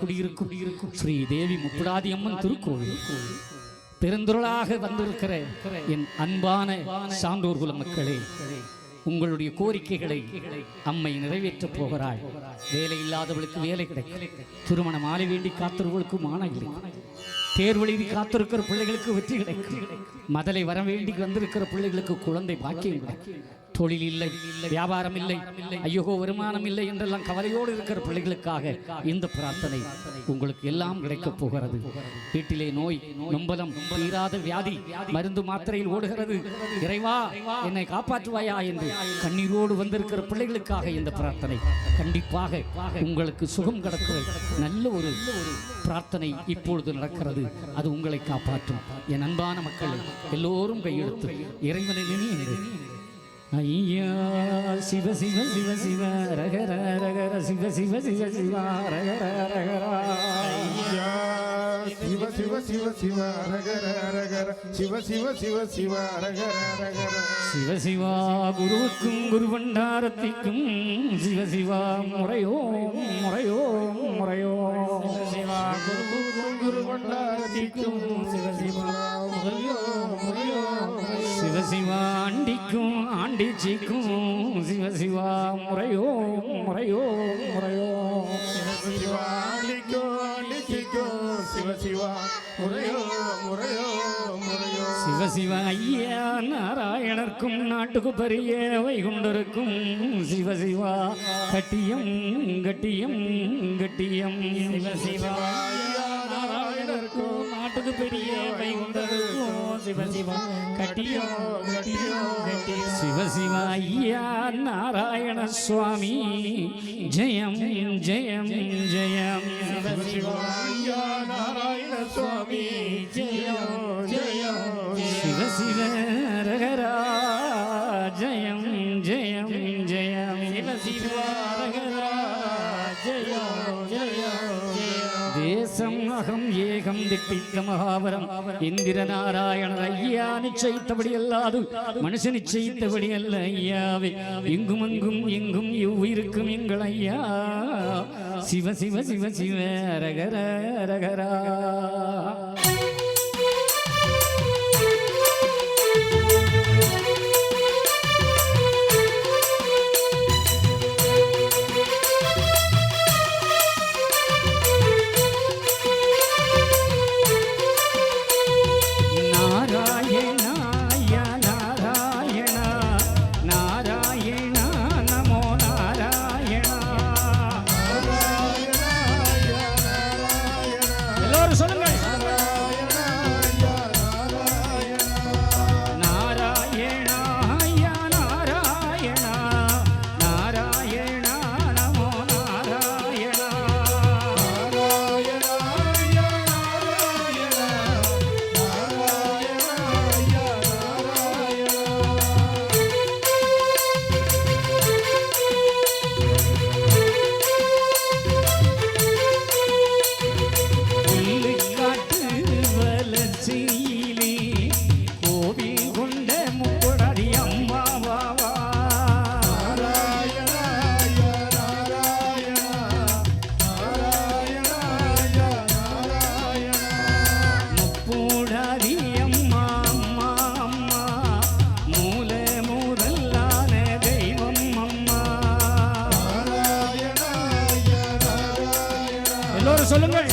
குடியிருக்கும் ஸ்ரீ தேவி முப்புடாதி அம்மன் திருக்கோவில். பெருந்துருளாக வந்திருக்கிற என் அன்பான சான்றோர் குல மக்களே உங்களுடைய கோரிக்கைகளை அம்மை நிறைவேற்றப் போகிறாள் வேலை இல்லாதவளுக்கு வேலை கிடைக்கும். திருமணம் ஆலை வேண்டி காத்திருவளுக்கு மானம் இல்லை தேர்வு எழுதி காத்திருக்கிற பிள்ளைகளுக்கு வெற்றி கிடைக்கும். மதலை வர வேண்டி வந்திருக்கிற பிள்ளைகளுக்கு குழந்தை பாக்கியம் கிடைக்கும். தொழில் இல்லை வியாபாரம் இல்லை ஐயோ வருமானம் இல்லை என்றெல்லாம் கவலையோடு இருக்கிற பிள்ளைகளுக்காக இந்த பிரார்த்தனை உங்களுக்கு எல்லாம் கிடைக்கப் போகிறது. வீட்டிலே நோய் நொம்பலம் தீராத வியாதி மருந்து மாத்திரையில் ஓடுகிறது. இறைவா என்னை காப்பாற்றுவாயா என்று கண்ணீரோடு வந்திருக்கிற பிள்ளைகளுக்காக இந்த பிரார்த்தனை. கண்டிப்பாக உங்களுக்கு சுகம் கிடக்கிற நல்ல ஒரு பிரார்த்தனை இப்பொழுது நடக்கிறது. அது உங்களை காப்பாற்றும். என் அன்பான மக்களை எல்லோரும் கையெழுத்து இறைவனை நினைவு ஐயா சிவ சிவ சிவ சிவ ரகர ரகர சிவ சிவ சிவ சிவ ரகர ரகர ஐயா, சிவ சிவ சிவ சிவ அரகர அரகர சிவ சிவ சிவ சிவ அரகர அரகர சிவ சிவா குருவுக்கும் குரு பண்டாரத்திற்கும் சிவ சிவா முறையோ முறையோ முறையோ சிவா குரு குரு கொண்டாரத்திற்கும் சிவ சிவ சிவ சிவா ஆண்டிக்கும் ஆண்டிச்சிக்கும் சிவ சிவா முறையோ முறையோ முறையோ. சிவா ஆண்டிக்கோ ஆண்டிக்கோ சிவ சிவா முறையோ முறையோ முறையோ. சிவ சிவ ஐயா நாராயணர்க்கும் நாட்டுக்கு பெரிய வைகுண்டருக்கும் சிவ சிவா கட்டியம் கட்டியம் கட்டியம். சிவ சிவா ஐயா நாராயணர்க்கும் நாட்டுக்கு பெரிய வைகுண்டருக்கும் சிவ சிவா கட்டியம் கட்டியம் கட்டியம் சிவ சிவ ஐயா நாராயண சுவாமி ஜெயம் ஜெயம் ஜெயம் சிவ சிவா ஐயா நாராயண சுவாமி ஜெயம் ஜெயம் சிவ சிவ ரகரா ஜெயம் ஜெயம் ஜெயம் சிவ சிவ ரகரா ஜெயம் ஜெயம் தேசம் அகம் ஏகம் திட்டித்த மகாபரம் இந்திர நாராயணர் ஐயா நிச்சயித்தபடி அல்லாது மனுஷன் நிச்சயித்தபடி அல்ல ஐயாவே. எங்கும் அங்கும் எங்கும் இவ்வுயிருக்கும் எங்கள் ஐயா. சிவ சிவ சிவ சிவ ரகர ரகரா எல்லோரும் சொல்லுங்கள். எல்லோரும் சொல்லுங்கள்.